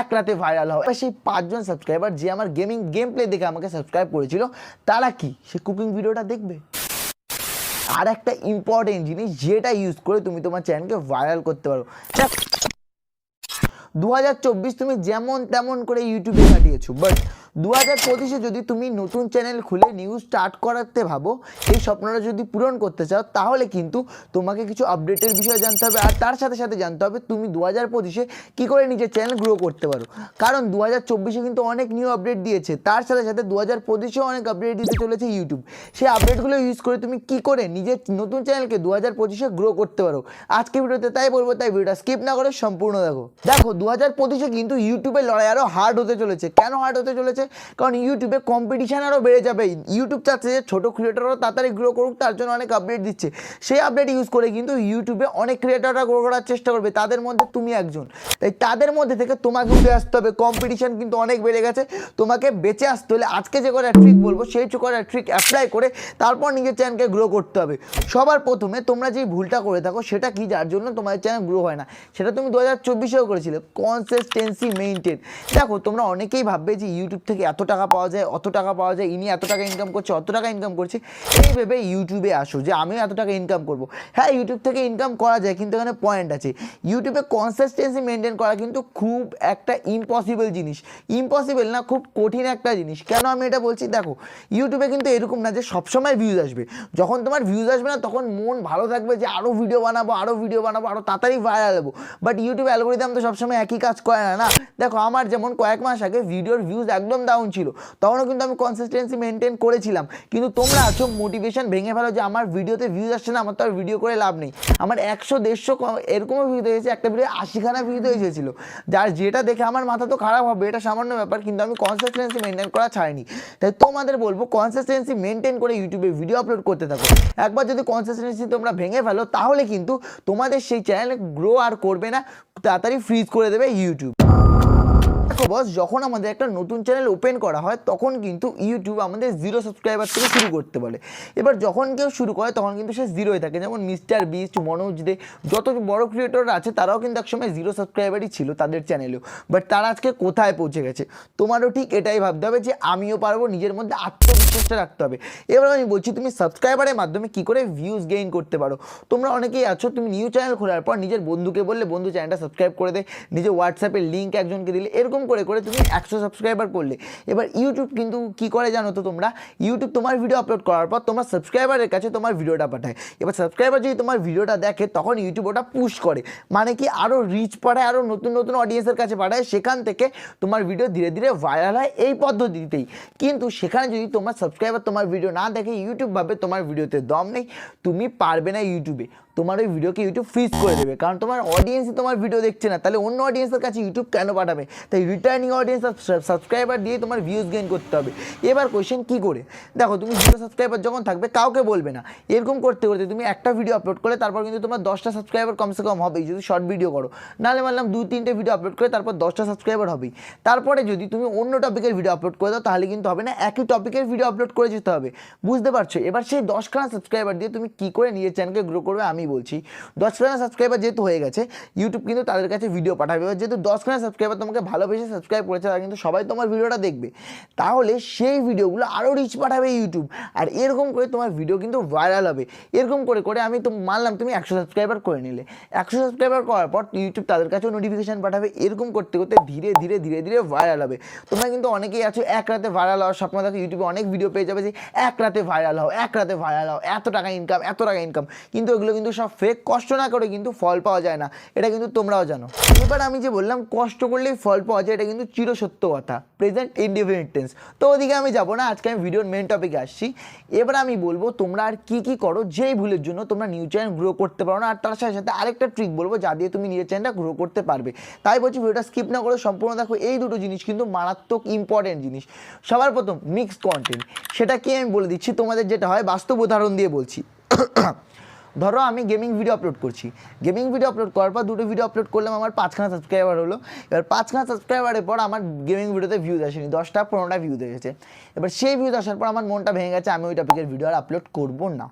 এক রাতে ভাইরাল হয়। সেই পাঁচজন সাবস্ক্রাইবার যে আমার গেমিং গেম প্লে দেখে আমাকে সাবস্ক্রাইব করেছিল, তারা কি? সে কুকিং ভিডিওটা দেখবে? আর একটা ইম্পর্টেন্ট জিনিস যেটা ইউজ করে তুমি তোমার চ্যানেলকে ভাইরাল করতে পারো। দু হাজার চব্বিশ তুমি যেমন তেমন করে ইউটিউবে কাটিয়েছো বাট দু হাজার পঁচিশে যদি তুমি নতুন চ্যানেল খুলে নিউজ স্টার্ট করাতে ভাবো এই স্বপ্নটা যদি পূরণ করতে চাও, তাহলে কিন্তু তোমাকে কিছু আপডেটের বিষয়ে জানতে হবে। আর তার সাথে সাথে জানতে হবে, তুমি দু হাজার পঁচিশে কী করে নিজের চ্যানেল গ্রো করতে পারো? কারণ দু হাজার চব্বিশে কিন্তু অনেক নিউ আপডেট দিয়েছে। তার সাথে সাথে দু হাজার পঁচিশেও অনেক আপডেট দিতে চলেছে ইউটিউব সেই আপডেটগুলো ইউজ করে তুমি কী করে নিজের নতুন চ্যানেলকে দু হাজার পঁচিশে গ্রো করতে পারো? আজকে ভিডিওতে তাই বলব, তাই ভিডিওটা স্কিপ না করে সম্পূর্ণ দেখো। দেখো দু হাজার পঁচিশে কিন্তু ইউটিউবের লড়াই আরও হার্ড হতে চলেছে। কেন হার্ড হতে চলেছে? কারণ ইউটিউবে কম্পিটিশান আরও বেড়ে যাবে। ইউটিউব চাচ্ছে যে ছোটো ক্রিয়েটারও তাড়াতাড়ি গ্রো করুক, তার জন্য অনেক আপডেট দিচ্ছে। সেই আপডেট ইউজ করে কিন্তু ইউটিউবে অনেক ক্রিয়েটাররা গ্রো করার চেষ্টা করবে। তাদের মধ্যে তুমি একজন। তাই তাদের মধ্যে থেকে তোমাকে উঠে আসতে হবে। কম্পিটিশান কিন্তু অনেক বেড়ে গেছে। তোমাকে বেঁচে আসতে হলে আজকে যে কটা ট্রিক বলব, সেই কটা ট্রিক অ্যাপ্লাই করে তারপর নিজের চ্যানেলকে গ্রো করতে হবে। সবার প্রথমে তোমরা যেই ভুলটা করে থাকো, সেটা কি? যার জন্য তোমার চ্যানেল গ্রো হয় না। সেটা তুমি দু হাজার চব্বিশেও করেছিলে। কনসিস্টেন্সি মেনটেন দেখো, তোমরা অনেকেই ভাববে যে ইউটিউব থেকে এত টাকা পাওয়া যায়, অত টাকা পাওয়া যায়, ইনি এত টাকা ইনকাম করছে, অত টাকা ইনকাম করছে, এই ভেবে ইউটিউবে আসো যে আমিও এত টাকা ইনকাম করব। হ্যাঁ ইউটিউব থেকে ইনকাম করা যায়, কিন্তু এখানে পয়েন্ট আছে। ইউটিউবে কনসিস্টেন্সি মেনটেন করা কিন্তু খুব একটা ইম্পসিবল জিনিস। ইম্পসিবল না, খুব কঠিন একটা জিনিস। কেন আমি এটা বলছি? দেখো ইউটিউবে কিন্তু এরকম না যে সবসময় ভিউজ আসবে। যখন তোমার ভিউজ আসবে না, তখন মন ভালো থাকবে যে আরও ভিডিও বানাবো আরও ভিডিও বানাবো আরও তাড়াতাড়ি ভাইরাল হব। বাট ইউটিউব অ্যালগোরিদম তো সবসময় একই কাজ করে না। না দেখো, আমার যেমন কয়েক মাস আগে ভিডিওর ভিউজ একদম ডাউন ছিল। তখনও কিন্তু আমি কনসিস্টেন্সি মেনটেন করেছিলাম। কিন্তু তোমরা আছো মোটিভেশন ভেঙে ফেলো যে আমার ভিডিওতে ভিউজ আসছে না, আমার তো আর ভিডিও করে লাভ নেই। আমার একশো, দেড়শো এরকমও ভিউজ হয়েছে, একটা ভিডিও আশিখানা ভিউজ হয়েছিল যার যেটা দেখে আমার মাথা তো খারাপ হবে, এটা সামান্য ব্যাপার, কিন্তু আমি কনসিস্টেন্সি মেনটেন করা ছাড়িনি। তাই তোমাদের বলব কনসিস্টেন্সি মেনটেন করে ইউটিউবে ভিডিও আপলোড করতে থাকো। একবার যদি কনসিস্টেন্সি তোমরা ভেঙে ফেলো, তাহলে কিন্তু তোমাদের সেই চ্যানেল গ্রো আর করবে না, তাড়াতাড়ি ফ্রিজ করে দেবে ইউটিউব বস যখন আমাদের একটা নতুন চ্যানেল ওপেন করা হয়, তখন কিন্তু ইউটিউব আমাদের জিরো সাবস্ক্রাইবার থেকে শুরু করতে বলে। এবার যখন কেউ শুরু করে, তখন কিন্তু সে জিরোই থাকে। যেমন মিস্টার বিস্ট মনোজ দে, যত বড় ক্রিয়েটররা আছে, তারাও কিন্তু একসময় জিরো সাবস্ক্রাইবারই ছিল তাদের চ্যানেলেও বাট তারা আজকে কোথায় পৌঁছে গেছে? তোমারও ঠিক এটাই ভাবতে হবে যে, আমিও পারব, নিজের মধ্যে আত্মবিশ্বাসটা রাখতে হবে। এবার আমি বলছি, তুমি সাবস্ক্রাইবারের মাধ্যমে কী করে ভিউজ গেইন করতে পারো? তোমরা অনেকেই আছো, তুমি নিউ চ্যানেল খোলার পর নিজের বন্ধুকে বললে, বন্ধু চ্যানেলটা সাবস্ক্রাইব করে দে। নিজের হোয়াটসঅ্যাপের লিঙ্ক একজনকে দিলে, এরকম করে করে তুমি একশো সাবস্ক্রাইবার করলে। এবার ইউটিউব কিন্তু কি করে জানো তো তোমরা? ইউটিউব তোমার ভিডিও আপলোড করার পর তোমার সাবস্ক্রাইবারের কাছে তোমার ভিডিওটা পাঠায়। এবার সাবস্ক্রাইবার যদি তোমার ভিডিওটা দেখে, তখন ইউটিউব ওটা পুশ করে। মানে কি আরও রিচ পাঠায় আরও নতুন নতুন অডিয়েন্সের কাছে পাঠায় সেখান থেকে তোমার ভিডিও ধীরে ধীরে ভাইরাল হয় এই পদ্ধতিতেই। কিন্তু সেখানে যদি তোমার সাবস্ক্রাইবার তোমার ভিডিও না দেখে ইউটিউব ভাবে তোমার ভিডিওতে দম নেই, তুমি পারবে না ইউটিউবে তোমার ওই ভিডিওকে ইউটিউব ফ্রিজ করে দেবে। কারণ তোমার অডিয়েন্সই তোমার ভিডিও দেখছে না। তাহলে অন্য অডিয়েন্সের কাছে ইউটিউব কেন পাঠাবে? তাই রিটার্নিং অডিয়েন্স সাবস্ক্রাইবার দিয়ে তোমার ভিউজ গেইন করতে হবে। এবার কোয়েশ্চেন কী করে? দেখো, তুমি জিরো সাবস্ক্রাইবার যখন থাকবে, কাউকে বলবে না। এরকম করতে করতে তুমি একটা ভিডিও আপলোড করে তারপর কিন্তু তোমার দশটা সাবস্ক্রাইবার কমসে কম হবেই, যদি শর্ট ভিডিও করো। নাহলে মানলাম দু, তিনটে ভিডিও আপলোড করে তারপর দশটা সাবস্ক্রাইবার হবেই। তারপরে যদি তুমি অন্য টপিকের ভিডিও আপলোড করে দাও, তাহলে কিন্তু হবে না, একই টপিকের ভিডিও আপলোড করে যেতে হবে। বুঝতে পারছ? এবার সেই দশখানা সাবস্ক্রাইবার দিয়ে তুমি কী করে নিজের চ্যানেলকে গ্রো করবে, আমি বলছি। দশখানা সাবস্ক্রাইবার যেহেতু হয়ে গেছে ইউটিউব কিন্তু তাদের কাছে ভিডিও পাঠাবে। এবার যেহেতু দশখানা সাবস্ক্রাইবার তোমাকে ভালোবেসে সাবস্ক্রাইব করেছে, তারা কিন্তু সবাই তোমার ভিডিওটা দেখবে। তাহলে সেই ভিডিওগুলো আরও রিচ পাঠাবে ইউটিউব আর এরকম করে তোমার ভিডিও কিন্তু ভাইরাল হবে। এরকম করে করে আমি তো মানলাম তুমি একশো সাবস্ক্রাইবার করে নিলে। একশো সাবস্ক্রাইবার করার পর ইউটিউব তাদের কাছেও নোটিফিকেশান পাঠাবে। এরকম করতে করতে ধীরে ধীরে ধীরে ধীরে ভাইরাল হবে। তোমরা কিন্তু অনেকেই আছো, এক রাতে ভাইরাল হওয়ার স্বপ্ন দেখো ইউটিউবে অনেক ভিডিও পেয়ে যাবে যে এক রাতে ভাইরাল হও, এক রাতে ভাইরাল হও, এত টাকা ইনকাম এত টাকা ইনকাম কিন্তু এগুলো কিন্তু সব ফেক কষ্ট না করে কিন্তু ফল পাওয়া যায় না। এটা কিন্তু তোমরাও জানো। এবার আমি যে বললাম, কষ্ট করলেই ফল পাওয়া যায়, এটা কিন্তু চিরসত্য কথা প্রেজেন্ট ইনডিফিনিট টেন্স তো ওদিকে আমি যাব না, আজকে আমি ভিডিওর মেন টপিকে আসছি। এবার আমি বলব তোমরা আর কি কি করো যেই ভুলের জন্য তোমরা নিউ চ্যানেল গ্রো করতে পারো না, আর তার সাথে সাথে আরেকটা ট্রিক বলব যা দিয়ে তুমি নিজের চ্যানেলটা গ্রো করতে পারবে। তাই বলছি ভিডিওটা স্কিপ না করে সম্পূর্ণ দেখো, এই দুটো জিনিস কিন্তু মারাত্মক ইম্পর্টেন্ট জিনিস। সবার প্রথম মিক্সড কন্টেন্ট সেটা কি আমি বলে দিচ্ছি? তোমাদের যেটা হয় বাস্তব উদাহরণ দিয়ে বলছি। ধরো আমি গেমিং ভিডিও আপলোড করছি। গেমিং ভিডিও আপলোড করার পর দুটো ভিডিও আপলোড করলাম, আমার পাঁচখানা সাবস্ক্রাইবার হলো। এবার পাঁচখানা সাবস্ক্রাইবারের পর আমার গেমিং ভিডিওতে ভিউজ আসেনি, দশটা পনেরোটা ভিউজ এসেছে। এবার সেই ভিউজ আসার পর আমার মনটা ভেঙে গেছে, আমি ওই টপিকের ভিডিও আর আপলোড করব না।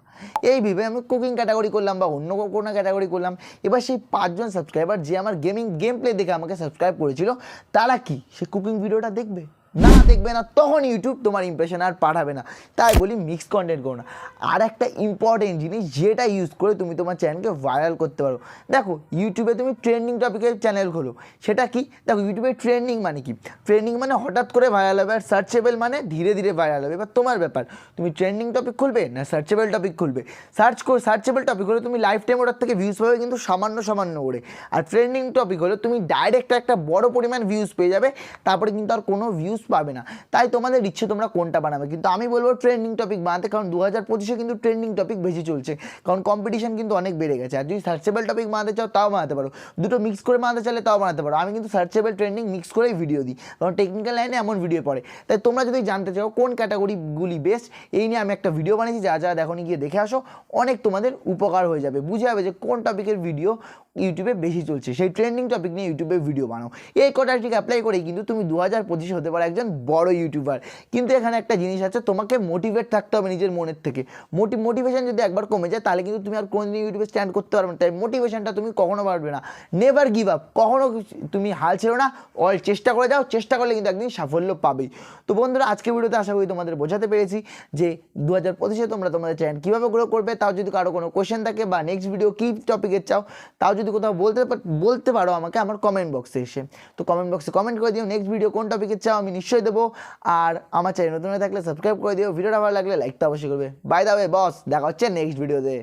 এই ভেবে আমি কুকিং ক্যাটাগরি করলাম বা অন্য কোনো ক্যাটাগরি করলাম। এবার সেই পাঁচজন সাবস্ক্রাইবার যে আমার গেমিং গেম প্লে দেখে আমাকে সাবস্ক্রাইব করেছিল, তারা কি? সে কুকিং ভিডিওটা দেখবে? না দেখবে না তখন ইউটিউব তোমার ইমপ্রেশন আর পাঠাবে না। তাই বলি মিক্স কন্টেন্ট করো না। আর একটা ইম্পর্টেন্ট জিনিস, যেটা ইউজ করে তুমি তোমার চ্যানেলকে ভাইরাল করতে পারো। দেখো ইউটিউবে তুমি ট্রেন্ডিং টপিকের চ্যানেল খোলো। সেটা কি? দেখো ইউটিউবে ট্রেন্ডিং মানে কি? ট্রেন্ডিং মানে হঠাৎ করে ভাইরাল হবে আর সার্চেবল মানে ধীরে ধীরে ভাইরাল হবে। এবার তোমার ব্যাপার, তুমি ট্রেন্ডিং টপিক খুলবে না সার্চেবল টপিক খুলবে? সার্চ করে সার্চেবল টপিক হলে তুমি লাইফ টাইম ওটার থেকে ভিউজ পাবে কিন্তু সামান্য সামান্য করে। আর ট্রেন্ডিং টপিক হলে তুমি ডাইরেক্ট একটা বড় পরিমাণ ভিউজ পেয়ে যাবে। তারপরে কিন্তু আর কোনো ভিউজ পাবে না। তাই তোমাদের ইচ্ছে তোমরা কোনটা বানাবে। কিন্তু আমি বলব ট্রেন্ডিং টপিক বানাতে, কারণ দু হাজার পঁচিশে কিন্তু ট্রেন্ডিং টপিক বেশি চলছে। কারণ কম্পিটিশন কিন্তু অনেক বেড়ে গেছে। আর যদি সার্চেবল টপিক বানাতে চাও, তাও বানাতে পারো। দুটো মিক্স করে বানাতে চাইলে তাও বানাতে পারো। আমি কিন্তু সার্চেবল ট্রেন্ডিং মিক্স করেই ভিডিও দিই। কারণ টেকনিক্যাল লাইনে এমন ভিডিও পড়ে। তাই তোমরা যদি জানতে চাও কোন ক্যাটাগরিগুলি বেস্ট এই নিয়ে আমি একটা ভিডিও বানিয়েছি। যা যা দেখো গিয়ে দেখে আসো। অনেক তোমাদের উপকার হয়ে যাবে। বুঝে যাবে যে কোন টপিকের ভিডিও ইউটিউবে বেশি চলছে। সেই ট্রেন্ডিং টপিক নিয়ে ইউটিউবে ভিডিও বানাও। এই কটা ঠিক অ্যাপ্লাই করেই কিন্তু তুমি দু হাজার পঁচিশে হতে পারো। একজন বড় ইউটিউবার কিন্তু এখানে একটা জিনিস আছে, তোমাকে মোটিভেট থাকতে হবে নিজের মনের থেকে। মোটি মোটিভেশন যদি একবার কমে যায়, তাহলে কিন্তু তুমি আর কোনোদিন ইউটিউবে স্ট্যান্ড করতে পারবে না। তাই মোটিভেশনটা তুমি কখনো পারবে না। নেভার গিভ আপ কখনো তুমি হাল ছেড়ো না। অল চেষ্টা করে যাও। চেষ্টা করলে কিন্তু একদিন সাফল্য পাবেই। তো বন্ধুরা আজকে ভিডিওতে আশা করি তোমাদের বোঝাতে পেরেছি যে দু হাজার পঁচিশে তোমরা তোমাদের চ্যানেল কীভাবে গ্রো করবে, তাও যদি কারও কোনো কোয়েশ্চেন থাকে বা নেক্সট ভিডিও কী টপিকের চাও, তাও যদি কোথাও বলতে বলতে পারো আমাকে, আমার কমেন্ট বক্সে এসে। তো কমেন্ট বক্সে কমেন্ট করে দিও নেক্সট ভিডিও কোন টপিকের চাও, আমি নিশ্চয়ই দেবো। আর আমার চ্যানেল নতুন হয়ে থাকলে সাবস্ক্রাইব করে দিও। ভিডিওটা ভালো লাগলে লাইক তো অবশ্যই করবে। বাই দা বস দেখা হচ্ছে নেক্সট ভিডিওতে